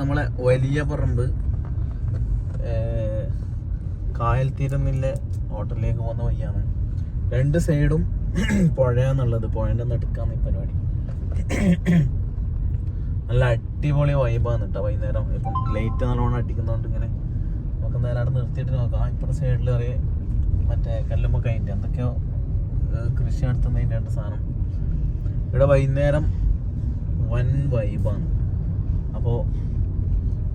നമ്മളെ വലിയ പറമ്പ് കായൽ തീരന്നില്ല ഹോട്ടലിലേക്ക് പോകുന്ന വഴിയാണ്. രണ്ട് സൈഡും പുഴയാന്നുള്ളത് നടുക്കാണ് ഈ പരിപാടി. നല്ല അടിപൊളി വൈബാണ് കേട്ടോ വൈകുന്നേരം. ഇപ്പം ലൈറ്റ് നല്ലോണം അടിക്കുന്നതുകൊണ്ട് ഇങ്ങനെ നമുക്ക് നേരം അവിടെ നിർത്തിയിട്ട് നോക്കാം. ഇപ്പുറത്തെ സൈഡിൽ അറിയ മറ്റേ കല്ലുമ്മ കഴിഞ്ഞിട്ട് എന്തൊക്കെയോ കൃഷി നടത്തുന്നതിന്റെ രണ്ട് സാധനം. ഇവിടെ വൈകുന്നേരം വൻ വൈബാണ് അപ്പോൾ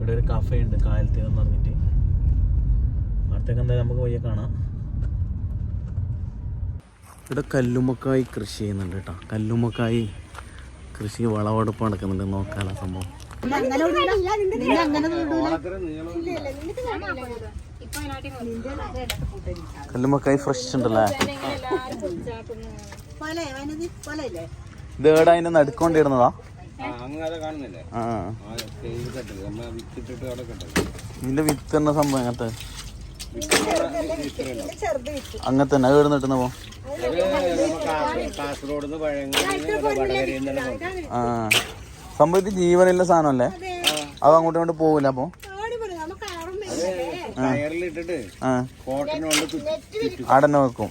ഇവിടെ ഒരു കഫേ ഉണ്ട് കാലത്തിൽ എന്ന് പറഞ്ഞിട്ട്. അടുത്തേക്ക് എന്തായാലും നമുക്ക് പോയി കാണാം. ഇവിടെ കല്ലുമ്മക്കായി കൃഷി ചെയ്യുന്നുണ്ട് കേട്ടോ. കല്ലുമ്മക്കായി കൃഷി വളവെടുപ്പ് നടക്കുന്നുണ്ട് നോക്കാല സംഭവം. കല്ലുമ്മക്കായി ഫ്രഷ് ഉണ്ടല്ലേ? ഇത് ഏടാ അതിനെ നടുക്കൊണ്ടിരുന്നതാ ഇതിന്റെ വിത്ത് എന്ന സംഭവം അങ്ങനത്തെ അങ്ങനത്തെ തന്നെ അത് എവിടെ നിട്ടുന്ന പോ സംഭവത്തിൽ. ആ. സംഭവം ഇത് ജീവനുള്ള സാധനമല്ലേ? അത്. അങ്ങോട്ടും ഇങ്ങോട്ട് പോകില്ല അപ്പൊ? ആടന്നെ വെക്കും.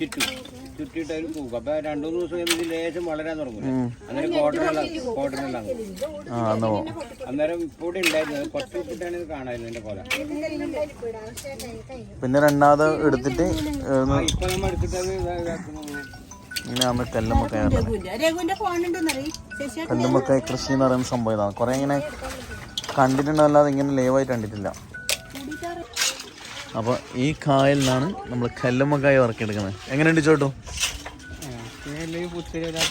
ചുറ്റും ചുറ്റിയിട്ട് അതിൽ പോകും അപ്പൊ രണ്ടു മൂന്ന് ദിവസം കഴിയുമ്പോൾ ഇത് ലേശം വളരാൻ തുടങ്ങും. അങ്ങനെ കോട്ടനെല്ലാം കോട്ടനെല്ലാം അന്നേരം ഇപ്പോൾ ഉണ്ടായിരുന്നു കുറച്ച് വിട്ടിട്ടാണ് ഇത് കാണാമായിരുന്നു എന്റെ കൊല പിന്നെ രണ്ടാമത് എടുത്തിട്ട് ഇപ്പൊ നമ്മൾ എടുത്തിട്ട് അത് ഇതാ- ഇതാക്കുന്നു. ഇങ്ങനെ. കല്ലുമ്മക്കായ കല്ലുമ്മക്കായ കൃഷി എന്ന് പറയുന്ന സംഭവം ഇതാണ്. കുറെ ഇങ്ങനെ കണ്ടിട്ടുണ്ടല്ലാതെ ഇങ്ങനെ ലൈവായിട്ട് കണ്ടിട്ടില്ല. അപ്പൊ ഈ കായലിലാണ് നമ്മൾ കല്ലുമ്മക്കായ വറക്കെടുക്കുന്നത് എങ്ങനെയുണ്ട് ചോട്ടു?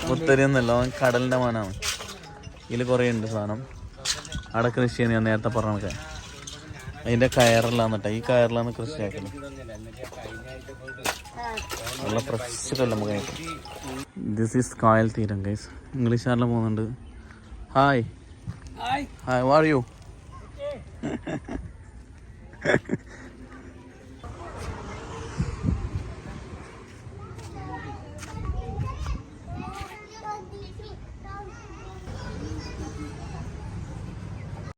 പുത്തിരി എന്നല്ല അവൻ കടലിന്റെ മാനാണ്. ഇതിൽ കുറേ ഉണ്ട് സാധനം. അവിടെ കൃഷി ചെയ്യുന്ന ഞാൻ നേരത്തെ പറഞ്ഞൊക്കെ അതിന്റെ കയറിലാണ് കേട്ടോ. ഈ കയറിലാണ് കൃഷി ആക്കുന്നത്. നല്ല ഫ്രഷ് കല്ലുമ്മക്കായ. ദിസ് ഈസ് കായൽ തീരം ഗൈസ് ഇംഗ്ലീഷ് ചാനൽ പോകുന്നുണ്ട്. Hi hi what're you